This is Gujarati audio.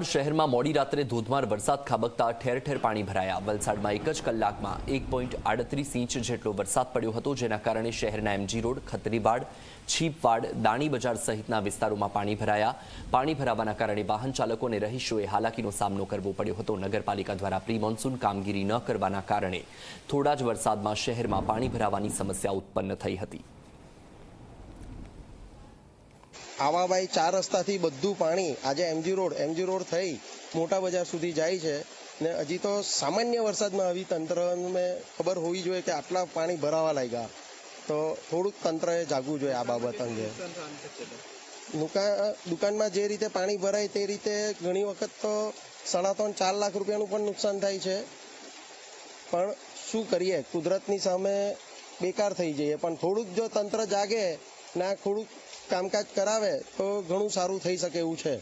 વલસાડ શહેરમાં મોડી રાત્રે ધોધમાર વરસાદ ખાબકતા ઠેર ઠેર પાણી ભરાયા. વલસાડમાં એક જ કલાકમાં એક પોઈન્ટ આડત્રીસ ઇંચ જેટલો વરસાદ પડ્યો હતો, જેના કારણે શહેરના એમજી રોડ, ખત્રીવાડ, છીપવાડ, દાણી બજાર સહિતના વિસ્તારોમાં પાણી ભરાયા. પાણી ભરાવાના કારણે વાહન ચાલકો અને રહીશોએ હાલાકીનો સામનો કરવો પડ્યો હતો. નગરપાલિકા દ્વારા પ્રી મોન્સૂન કામગીરી ન કરવાના કારણે થોડા જ વરસાદમાં શહેરમાં પાણી ભરાવાની સમસ્યા ઉત્પન્ન થઈ હતી. આવાબાઈ ચાર રસ્તાથી બધું પાણી આજે એમજી રોડ એમજી રોડ થઈ મોટા બજાર સુધી જાય છે. ને હજી તો સામાન્ય વરસાદમાં આવી તંત્રને ખબર હોવી જોઈએ કે આટલા પાણી ભરાવા લાગ્યા. તો થોડુંક તંત્રએ જાગવું જોઈએ આ બાબત અંગે. દુકાન દુકાનમાં જે રીતે પાણી ભરાય તે રીતે ઘણી વખત તો સાડા ત્રણ, ચાર લાખ રૂપિયાનું પણ નુકસાન થાય છે. પણ શું કરીએ? કુદરતની સામે બેકાર થઈ જઈએ. પણ થોડુંક જો તંત્ર જાગે, ને આ થોડુંક કામકાજ કરાવે તો ઘણું સારું થઈ શકે એવું છે.